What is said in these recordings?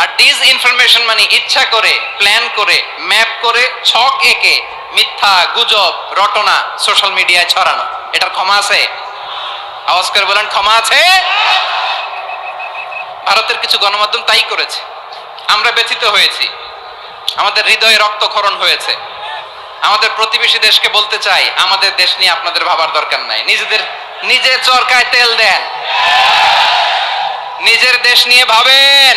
আর dish information মানে ইচ্ছা করে প্ল্যান করে ম্যাপ করে, ছক এঁকে মিথ্যা, গুজব, রটনা সোশ্যাল মিডিয়ায় ছড়ানো। এটার ক্ষমা আছে? আওয়াজ করে বলেন, ক্ষমা আছে? ভারতের কিছু গণমাধ্যম তাই করেছে। আমরা ব্যথিত হয়েছি। আমাদের হৃদয়ে রক্তক্ষরণ হয়েছে। আমাদের প্রতিবেশী দেশকে বলতে চাই, আমাদের দেশ নিয়ে আপনাদের ভাবার দরকার নাই। নিজেদের নিজে চরকায় তেল দেন। নিজের দেশ নিয়ে ভাবেন।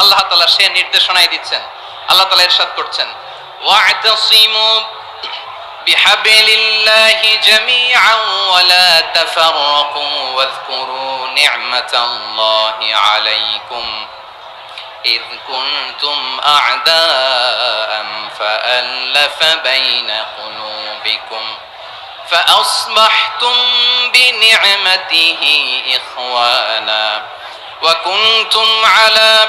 আল্লাহ তাআলা সে নির্দেশনাই দিচ্ছেন আল্লাহ তাআলা ইরশাদ করছেন ওয়া'তাসিমু بحبل الله جميعا ولا تفرقوا واذكروا نعمة الله عليكم إذ كنتم أعداء فألف بين قلوبكم فأصبحتم بنعمته إخوانا وكنتم على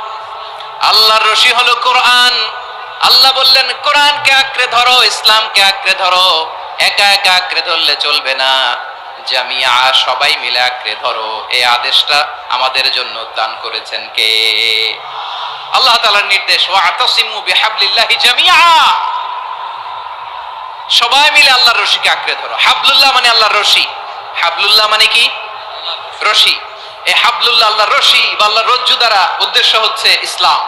আল্লাহর রশি হলো কোরআন। আল্লাহ বললেন, কোরআনকে আঁকড়ে ধরো, ইসলামকে আঁকড়ে ধরো। একা একা আঁকড়ে ধরলে চলবে না। জামিয়া, সবাই মিলে আঁকড়ে ধরো। এই আদেশটা আমাদের জন্য দান করেছেন কে? আল্লাহ তালার নির্দেশ ওয়া আতাসিমু বিহাবলিল্লাহি জামিয়া। সবাই মিলে আল্লাহর রশিকে আঁকড়ে ধরো। হাবলুল্লাহ মানে আল্লাহর রশি। হাবলুল্লাহ মানে কি? রশি। এই হাবলুল্লাহ আল্লাহর রশি বা আল্লাহর রজ্জু দ্বারা উদ্দেশ্য হচ্ছে ইসলাম।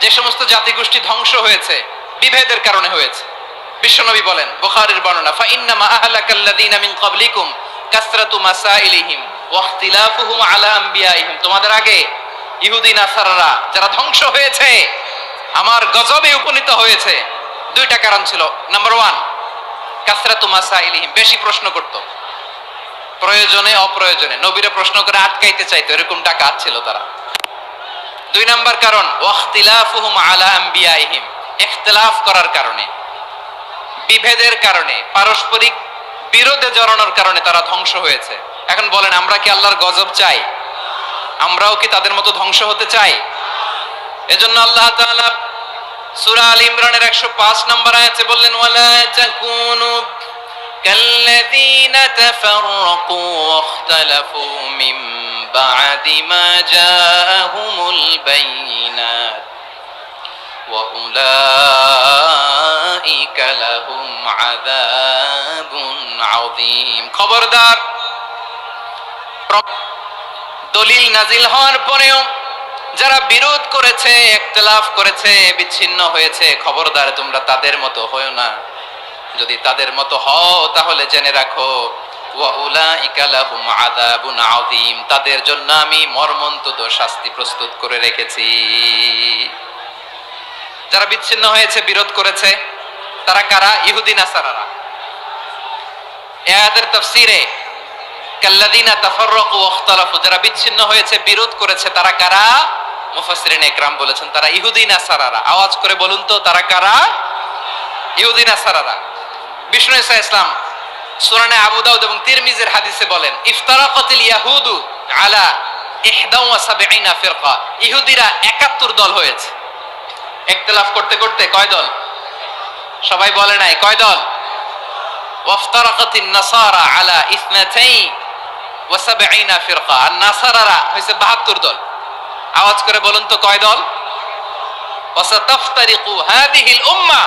যে সমস্ত জাতিগোষ্ঠী ধ্বংস হয়েছে, বিভেদের কারণে হয়েছে। বিশ্বনবী বলেন, বুখারীর বর্ণনা ফা ইন্নামা আহলাকাল্লাযীনা মিন ক্বাবলিকুম কাসরাতু মাসাইলিহিম ওয়া ইখতিলাফুহুম আলা আম্বিয়াইহিম। তোমাদের আগে ইহুদি, নাসারারা যারা ধ্বংস হয়েছে, আমার গজবে উপনীত হয়েছে। দুইটা কারণ ছিল। নাম্বার ওয়ান কাসরাতু মাসাইলিহিম, বেশি প্রশ্ন করত। প্রয়োজনে, অপ্রয়োজনে। নবীরা প্রশ্ন করে আটকাইতে চাইতো, এরকম ডাকাত ছিল তারা। দুই নাম্বার কারণ, ওয়াখতিলাফুহুম আলা করার কারণে, বিভেদের কারণে, পারস্পরিক বিরোধে জড়ানোর কারণে তারা ধ্বংস হয়েছে। এখন বলেন, আমরা কি আল্লাহর গজব চাই? আমরাও কি তাদের মতো ধ্বংস হতে চাই? এজন্য আল্লাহ সুরা আল ইমরানের 105 নম্বর আছে বললেন, ওয়ালা কুনু بعد ما جاءهم البينات وأولئك لهم عذاب عظيم খবরদার প্র- দলিল নাজিল হওয়ার পরেও যারা বিরোধ করেছে একতলাফ করেছে বিচ্ছিন্ন হয়েছে খবরদার তোমরা তাদের মতো হয়েও না যদি তাদের মতো হও তাহলে জেনে রাখো তাদের জন্য আমি মর্মন্তুদ শাস্তি প্রস্তুত করে রেখেছি। যারা বিচ্ছিন্ন হয়েছে, বিরোধ করেছে, তারা কারা? ইহুদি নাসারারা। এ আয়াতের তাফসীরে তারা কারা? বলেছেন, তারা আওয়াজ করে বলুন তো, তারা কারা? বিষ্ণু ইসা ইসলাম সুরানে আবু দাউদ এবং তিরমিজের হাদিসে বলেন, ইফতারাকাতিল ইয়াহুদু আলা ইহদা ওয়া সাবঈনা ফিরকা। ইহুদিরা 71 দল হয়েছে। ইখতিলাফ করতে করতে কয় দল? সবাই বলে নাই, কয় দল? ওয়াফতারাকাতিন নাসারা আলা ইসনাতাই ওয়া সাবঈনা ফিরকা। আর নাসারারা হইছে 72 দল। আওয়াজ করে বলুন তো কয় দল? ওয়াসাতাফতারিকু হাদিহিল উম্মাহ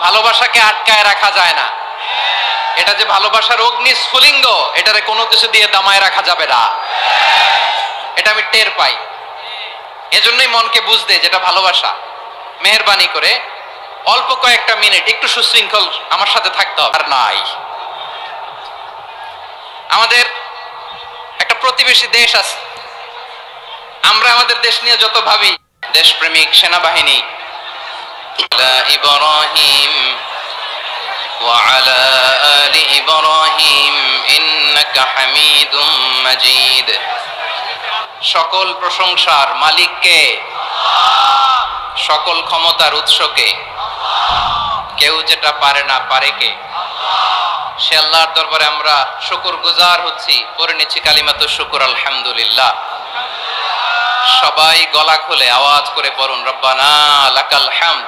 ভালোবাসাকে আটকায় রাখা যায় না। এটা যে ভালোবাসার অগ্নি স্ফুলিঙ্গ, এটারে কোনো কিছু দিয়ে দামায় রাখা যাবে না। এটা আমি টের পাই। এজন্যই মনকে বুঝতে যেটা ভালোবাসা। মেহরবানি করে অল্প কয়েকটা মিনিট একটু সুশৃঙ্খল আমার সাথে থাকতে হবে। আর নাই। আমাদের একটা প্রতিবেশী দেশ আছে। আমরা আমাদের দেশ নিয়ে যত ভাবি, দেশপ্রেমিক, সেনাবাহিনী আলা ইব্রাহিম وعلى آل إبراهيم إنك حميد مجيد সকল প্রশংসার মালিককে সকল ক্ষমতার উৎসকে কেউ যেটা পারে না পারে কে সে আল্লাহর দরবারে আমরা শুকুর গুজার হচ্ছি করে নিচ্ছি কালিমাত শুকুর আলহামদুলিল্লাহ সবাই গলা খুলে আওয়াজ করে পড়ুন রব্বানা লাকাল হামদ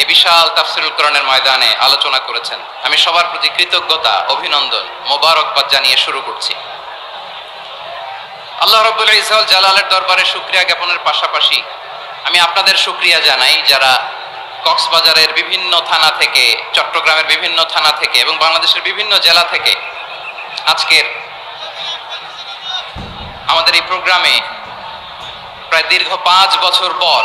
এই বিশাল তাফসিরুল কোরআনের ময়দানে আলোচনা করেছেন। আমি সবার প্রতি কৃতজ্ঞতা, অভিনন্দন, মোবারকবাদ জানিয়ে শুরু করছি। আল্লাহ রব্বুল ইসহাল জালালের দরবারে শুক্রিয়া জ্ঞাপনের পাশাপাশি আমি আপনাদের শুক্রিয়া জানাই যারা কক্সবাজারের বিভিন্ন থানা থেকে, চট্টগ্রামের বিভিন্ন থানা থেকে এবং বাংলাদেশের বিভিন্ন জেলা থেকে আজকের আমাদের এই প্রোগ্রামে প্রায় দীর্ঘ পাঁচ বছর পর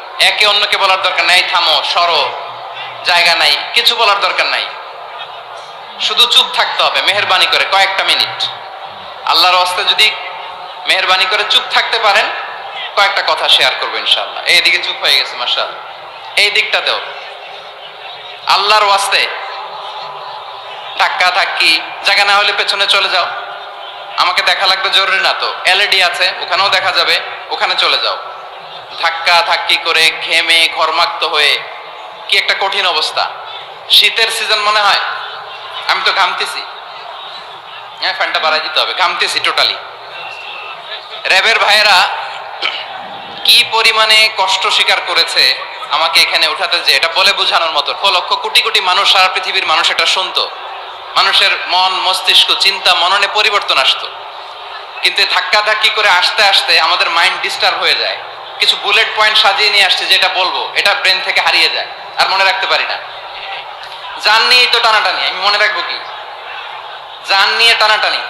একে অন্যকে বলার দরকার নাই, থামো, সরো, জায়গা নাই, কিছু বলার দরকার নাই। শুধু চুপ থাকতে হবে, মেহরবানি করে, কয়েকটা মিনিট। আল্লাহর হস্তে যদি মেহরবানি করে চুপ থাকতে পারেন, কয়েকটা কথা শেয়ার করব ইনশাল্লাহ এইদিকে চুপ হয়ে গেছে মার্শাল এই দিকটাতেও। আল্লাহর ওয়াস্তে ধাক্কা ধাক্কি, জায়গা না হলে পেছনে চলে যাও। আমাকে দেখা লাগবে, জরুরি না তো। এলইডি আছে, ওখানেও দেখা যাবে, ওখানে চলে যাও। ধাক্কা ধাক্কি করে ঘেমে ঘরমাক্ত হয়ে। কি একটা কঠিন অবস্থা। শীতের সিজন মনে হয়? আমি তো ঘামতেছি। হ্যাঁ ফ্যানটা বাড়াই দিতে হবে। ঘামতেছি টোটালি র্যাবের ভাইয়েরা কি পরিমাণে কষ্ট স্বীকার করেছে আমাকে এখানে উঠাতে যে এটা বলে বোঝানোর মতো। লক্ষ কোটি কোটি মানুষ সারা পৃথিবীর মানুষ এটা শুনতো। মানুষের মন, মস্তিষ্ক, চিন্তা, মননে পরিবর্তন আসতো। কিন্তু ধাক্কা ধাক্কি করে আসতে আসতে আমাদের মাইন্ড ডিস্টার্ব হয়ে যায়। কিছু বুলেট পয়েন্ট সাজিয়ে নিয়ে আসছে, যেটা বলব, এটা ব্রেন থেকে হারিয়ে যায়, আর মনে রাখতে পারি না। জান নিয়েই তো টানাটানি, আমি মনে রাখব কি? জান নিয়ে টানাটানি।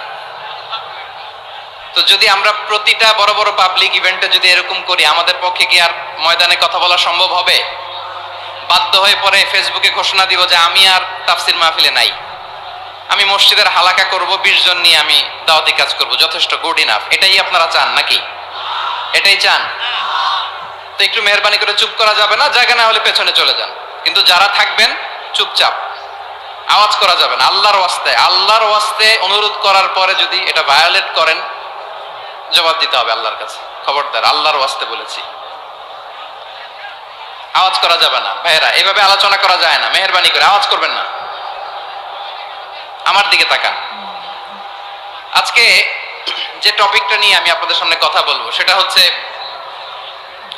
তো যদি আমরা প্রতিটা বড় বড় পাবলিক ইভেন্টে যদি এরকম করি, আমাদের পক্ষে কি আর ময়দানে কথা বলা সম্ভব হবে? বাধ্য হয়ে পরে ফেসবুকে ঘোষণা দিব যে আমি আর তাফসির মাহফিলে নাই। আমি মসজিদের হালাকা করব, বিশ জন নিয়ে আমি দাওয়াতি কাজ করব, যথেষ্ট গুড ইনাফ এটাই আপনারা চান নাকি? এটাই চান? তো একটু মেহরবানি করে চুপ করা যাবে না, জায়গা না হলে পেছনে চলে যান। কিন্তু যারা থাকবেন, চুপচাপ। আওয়াজ করা যাবে না, আল্লাহর ওয়াস্তে। আল্লাহর ওয়াস্তে অনুরোধ করার পরে যদি এটা ভায়োলেট করেন, জবাব দিতে হবে আল্লাহর কাছে। খবরদার, আল্লাহর ওয়াস্তে বলেছি। আওয়াজ করা যাবে না। ভাইয়েরা এইভাবে আলোচনা করা যায় না, মেহরবানি করে। আওয়াজ করবেন না। আমার দিকে তাকান। আজকে যে টপিকটা নিয়ে আমি আপনাদের সামনে কথা বলব, সেটা হচ্ছে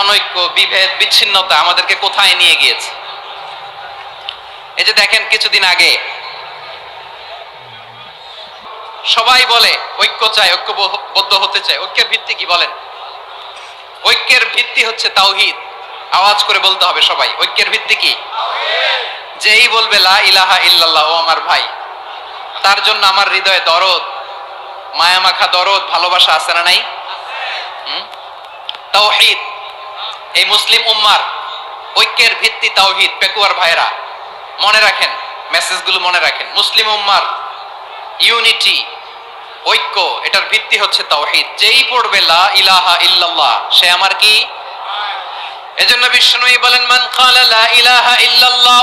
অনৈক্য, বিভেদ, বিচ্ছিন্নতা আমাদেরকে কোথায় নিয়ে গিয়েছে? এই যে দেখেন কিছুদিন আগে, সবাই বলে, ঐক্য চাই, ঐক্যবদ্ধ হতে চায় ঐক্যের ভিত্তি কি বলেন? ঐক্যের ভিত্তি হচ্ছে তাওহিদ। আওয়াজ করে বলতে হবে সবাই, ঐক্যের ভিত্তি কি? যেই বলবে, লা ইলাহা ইল্লাল্লাহ, ও আমার ভাই। তার জন্য আমার হৃদয়ে দরদ মায়া মাখা দরদ, ভালোবাসা আছে না নাই? তাওহিদ এই মুসলিম উম্মার ঐক্যের ভিত্তি তাওহিদ পেকুয়ার ভাইরা মনে রাখেন মেসেজগুলো মনে রাখেন মুসলিম উম্মার ইউনিটি ঐক্য এটার ভিত্তি হচ্ছে তাওহিদ। যেই পড়বে লা ইলাহা ইল্লাল্লাহ সে আমার কি? এজন্য বিষ্ণুই বলেন মান কালা লা ইলাহা ইল্লাল্লাহ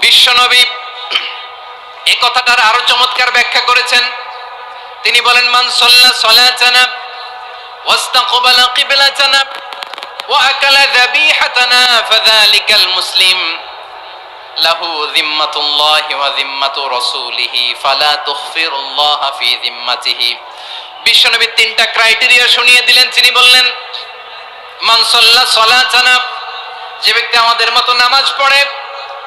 বিশ্বনবী এই কথাটার আরও চমৎকার ব্যাখ্যা করেছেন। তিনি বলেন, মান সাল্লা সালাতানা ওয়াস্তাকবালা কিবলাতানা ওয়া আকালা যাবিহাতানা ফাযালিকাল মুসলিম। লাহু যিম্মাতুল্লাহি ওয়া যিম্মাতু রাসূলিহি, ফালা তুখফিরুল্লাহ ফি যিম্মাতিহি। বিশ্বনবী তিনটা ক্রাইটেরিয়া শুনিয়ে দিলেন। তিনি বললেন মানসল্লা সলাচানা যে ব্যক্তি আমাদের মতো নামাজ পড়ে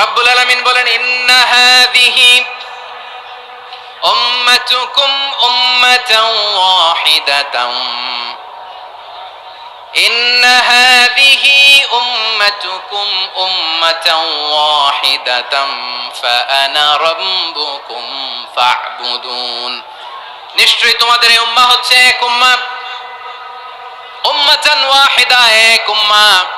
রব্বুল আলামিন বলেন, ইন্না হাযিহি উম্মাতুকুম উম্মাতান ওয়াহিদাতাম ইন্না হাযিহি উম্মাতুকুম উম্মাতান ওয়াহিদাতাম ফাআনা রাব্বুকুম ফা'বুদুন নিশ্চয়ই তোমাদের এই উম্মাহ হচ্ছে এক উম্মাহ উম্মাতান ওয়াহিদা, এক উম্মাহ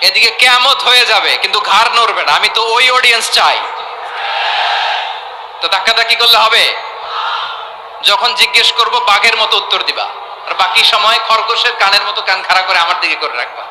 এদিকে কেমত হয়ে যাবে, কিন্তু ঘাড় নড়বে না। আমি তো ওই অডিয়েন্স চাই। তো ধাক্কাধাক্কি করলে হবে? যখন জিজ্ঞেস করব, বাঘের মতো উত্তর দিবা। আর বাকি সময় খরগোশের কানের মতো কান খাড়া করে আমার দিকে করে রাখবা।